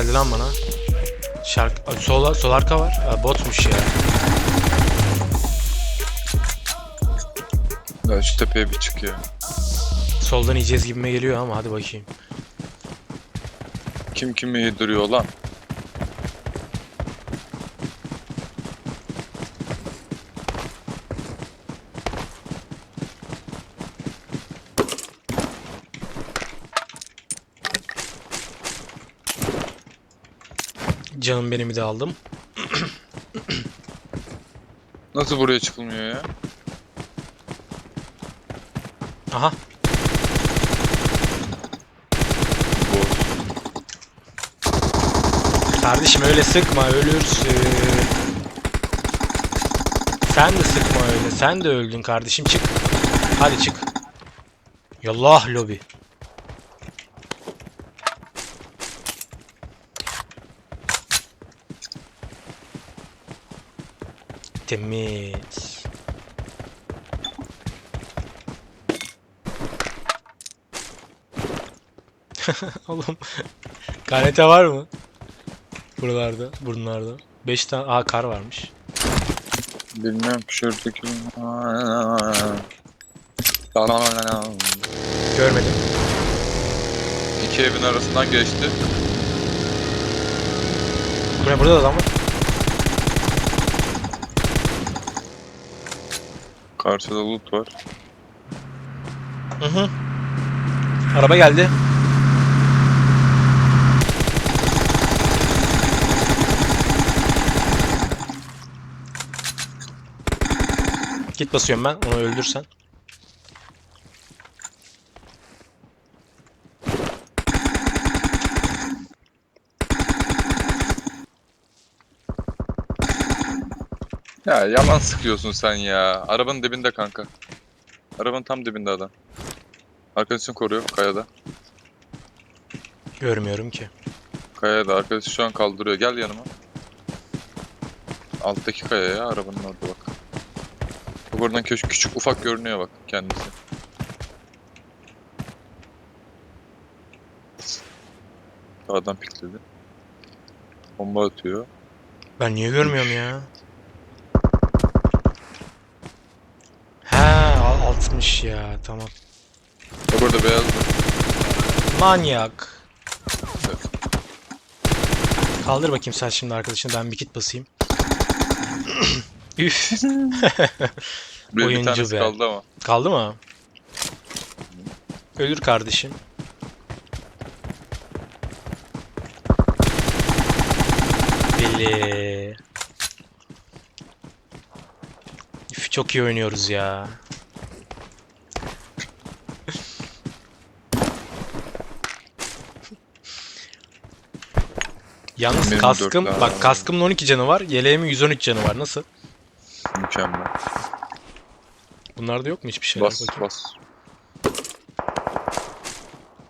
geldi lan bana. Şark sol, sol arka var. Botmuş ya. Ya şu tepeye bir çık ya. Soldan yiyeceğiz gibime geliyor ama hadi bakayım. Kim kimi yediriyor lan? Canım benimi de aldım. Nasıl buraya çıkılmıyor ya? Aha. Kardeşim öyle sıkma ölürsün. Sen de sıkma öyle. Sen de öldün kardeşim çık. Hadi çık. Yallah lobi. Temiz. Oğlum KNT var mı? Buralarda, bunlarda. 5 tane Aa kar varmış. Bilmiyorum şuradaki... Görmedim. İki evin arasından geçti. Buraya burada da adam var. Karşıda loot var. Hı hı. Araba geldi. Git basıyorum ben. Onu öldürsen. Ya yalan sıkıyorsun sen ya. Arabanın dibinde kanka. Arabanın tam dibinde adam. Arkadaşını koruyor kayada. Görmüyorum ki. Kayada arkadaşı şu an kaldırıyor. Gel yanıma. Alttaki kaya ya arabanın orada bak. Bak oradan küçük, küçük ufak görünüyor bak kendisi. Sağdan pikledi. Bomba atıyor. Ben niye görmüyorum ya? Ha, altmış ya. Tamam. Bak orada beyaz var. Manyak. Evet. Kaldır bakayım sen şimdi arkadaşını. Ben bir kit basayım. Üf. Bir, bir Oyuncu tanesi be. kaldı ama. Kaldı mı? Ölür kardeşim. Billy. Üf, çok iyi oynuyoruz ya. Yalnız Benim kaskım, bak var. kaskımın 12 canı var, yeleğimin 113 canı var. Nasıl? Mükemmel. Bunlarda yok mu hiçbir şey? Bas Bakayım. bas.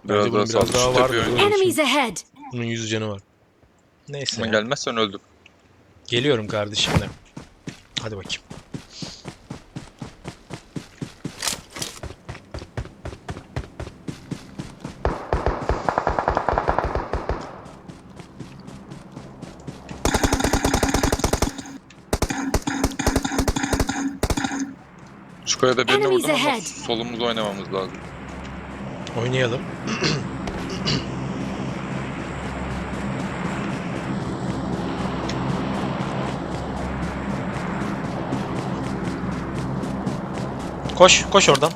Bence bunun biraz daha var. bakayım. Enemies ahead! Bunun 100 canı var. Neyse. Ama ya. gelmezsen öldüm. Geliyorum kardeşim de. Hadi bakayım. Şu kayada birini Enemies vurdum ama ahead. solumuz oynamamız lazım. Oynayalım. Koş, koş oradan.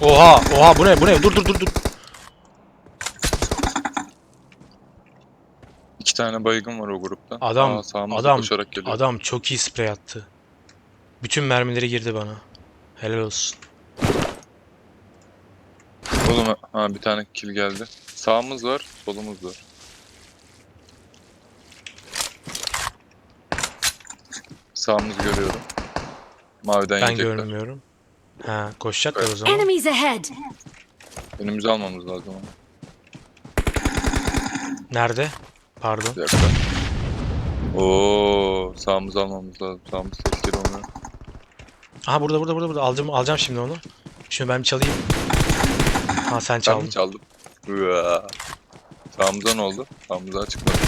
Oha, oha bu ne? Bu ne? Dur dur dur dur. İki tane baygın var o grupta. Adam- Aa, adam- koşarak geliyor. Adam çok iyi sprey attı. Bütün mermileri girdi bana. Helal olsun. Oğlum ha bir tane kill geldi. Sağımız var, solumuz var. Sağımızı görüyorum. Maviden Ben yiyecekler. görmüyorum. Ha, koşacaklar o zaman. Enemies ahead! Önümüzü almamız lazım ama. Nerede? Pardon. Bir dakika. Oo, sağımızı almamız lazım. Sağımız tehlikeli olmuyor. Aha burada burada burada burada. Alacağım alacağım şimdi onu. Şunu ben bir çalayım. Ha sen Ben çaldın. mi çaldım? Hıa. Sağımıza ne oldu? Sağımıza açıkladı.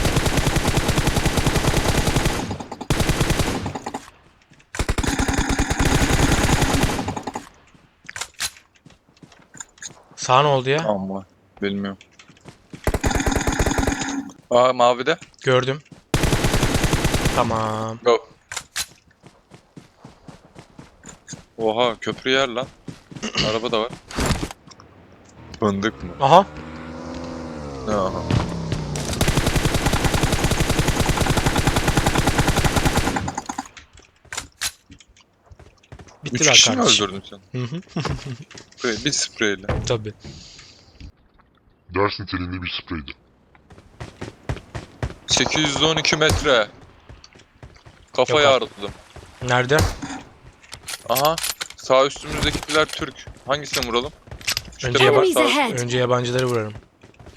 Sağ ne oldu ya? Ama bilmiyorum. Aa mavide. Gördüm. Tamam. Go. Oha köprü yer lan. Araba da var. Fındık mı? Aha. Aha. Üç Bittiler kişi mi öldürdün sen? Hı hı. Sprey- Bir spreyle. Tabii. Ders niteliğinde bir spreydi. 812 metre. Kafa Yok abi. yarıldım. Nerede? Aha. Sağ üstümüzdekiler Türk. Hangisine vuralım? Şu Önce, tarafa yaba- sağ- Enemies ahead. önce yabancıları vurarım.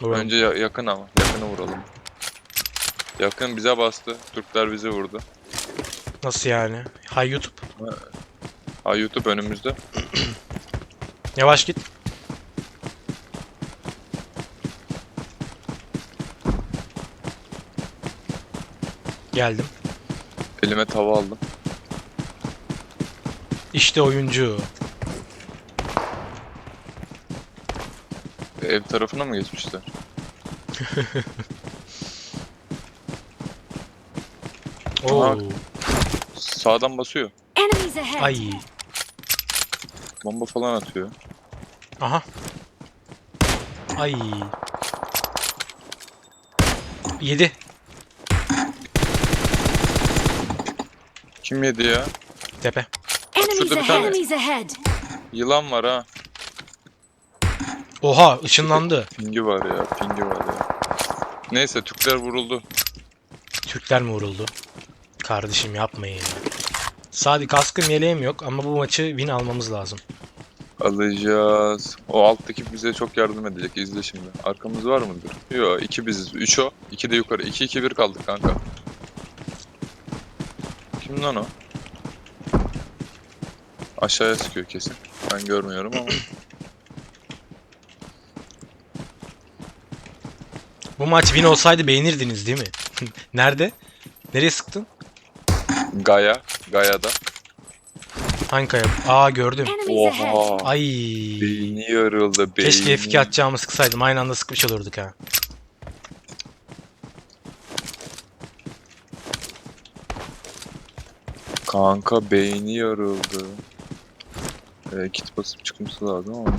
Vuralım. Önce ya- yakın ama. Yakını vuralım. Yakın bize bastı. Türkler bizi vurdu. Nasıl yani? Hay YouTube. Ha YouTube önümüzde. Yavaş git. Geldim. Elime tava aldım. İşte oyuncu. Ev tarafına mı geçmişler? Oo. Sağdan basıyor. Enemies ahead. Ay. Bomba falan atıyor. Aha. Ay. Yedi. Kim yedi ya? Tepe. Enemies şurada bir ahead. tane- Enemies ahead. Yılan var ha. Oha ışınlandı. Pingi var ya. Pingi var ya. Neyse Türkler vuruldu. Türkler mi vuruldu? Kardeşim yapmayın ya. Sadi kaskım yeleğim yok ama bu maçı win almamız lazım. Alacağız. O alttaki bize çok yardım edecek. İzle şimdi. Arkamız var mıdır? Yok. iki biziz. Üç o. iki de yukarı. İki iki bir kaldık kanka. Kim lan o? Aşağıya sıkıyor kesin. Ben görmüyorum ama. Bu maç win olsaydı beğenirdiniz değil mi? Nerede? Nereye sıktın? Gaya. Gaya'da. Hangi kaya? Aa gördüm. Enemies ahead. Oha. Ay. Beyni yarıldı. Beyni. Keşke F2 atacağımı sıksaydım. Aynı anda sıkmış olurduk ha. Kanka beyni yarıldı. Ee, kit basıp çıkması lazım ama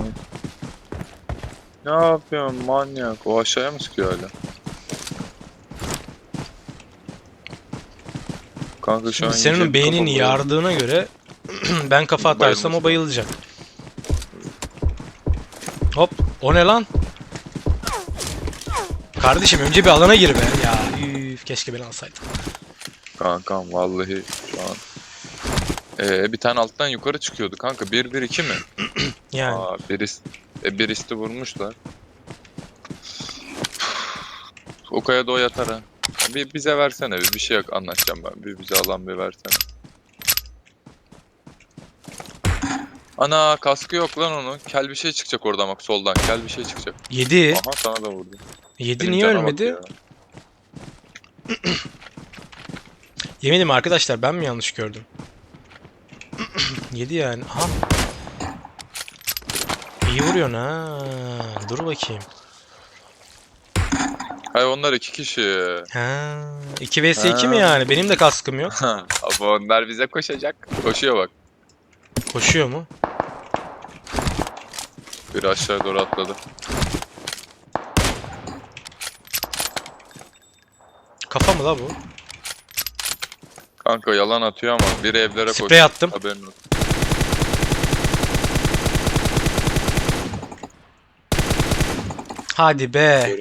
ne? Yapıyorsun manyak? O aşağıya mı sıkıyor hala? Kanka şu an senin yiyecek beynin kafa buluyor. yardığına göre ben kafa atarsam o bayılacak. Hop. O ne lan? Kardeşim önce bir alana gir be. Ya üf, keşke beni alsaydın. Kankam vallahi şu an. Ee, bir tane alttan yukarı çıkıyordu kanka. 1-1-2 mi? Yani Aa, birisi, e, birisi vurmuşlar. O kayada o yatar ha. Bir bize versene bir, bir şey yok ben. Bir bize alan bir versene. Ana kaskı yok lan onun. Kel bir şey çıkacak oradan bak soldan. Kel bir şey çıkacak. 7. Aha sana da vurdu. 7 Benim niye ölmedi? Yemedim arkadaşlar ben mi yanlış gördüm? 7 yani. Aha. İyi vuruyorsun ha. Dur bakayım. Hayır onlar iki kişi. Ha. 2 vs 2 mi Ha. yani? Benim de kaskım yok. Ama onlar bize koşacak. Koşuyor bak. Koşuyor mu? Biri aşağı doğru atladı. Kafa mı la bu? Kanka yalan atıyor ama biri evlere koşuyor. Sprey attım. Haberin olsun. Hadi be.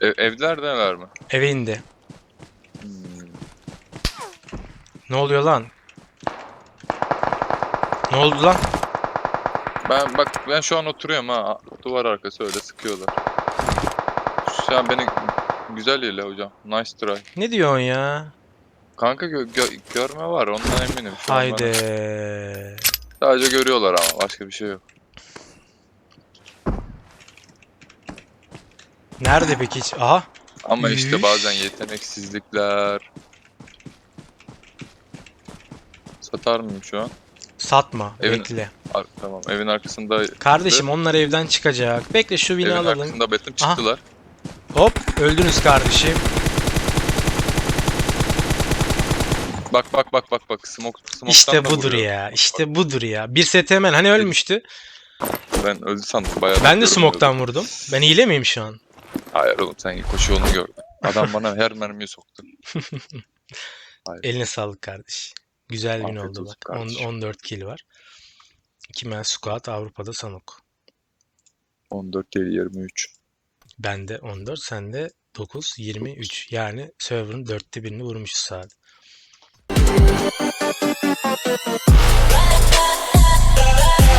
Ev, evlerdeler mi? Eve indi. Hmm. Ne oluyor lan? Ne oldu lan? Ben bak ben şu an oturuyorum ha. Duvar arkası öyle sıkıyorlar. Şu an beni güzel ile hocam. Nice try. Ne diyorsun ya? Kanka gö- gö- görme var ondan eminim. Şu an Haydi. Sadece görüyorlar ama başka bir şey yok. Nerede peki hiç? Aha. Ama işte bazen yeteneksizlikler. Satar mıyım şu an? Satma. Evin- Bekle. Ar- tamam evin arkasında Kardeşim onlar evden çıkacak. Bekle şu bini evin alalım. arkasında betim Aha. çıktılar. Hop öldünüz kardeşim. Bak bak bak bak bak smoke smoke'tan İşte da budur vuruyor. ya. İşte budur ya. Bir STM'en hani ölmüştü. Ben öldü sandım bayağı. Ben de görünmüyordu. smoke'tan vurdum. Ben hile miyim şu an? Hayır oğlum sen koşu yolunu gördün. Adam bana her mermiyi soktu. Eline sağlık kardeş. Güzel Afiyet oldu olsun bak. On- kardeşim. 14 kill var. 2 man squad Avrupa'da Sanok. 14 değil 23. Bende 14, sende 9, 23. Yani server'ın dörtte birini vurmuşuz sadece.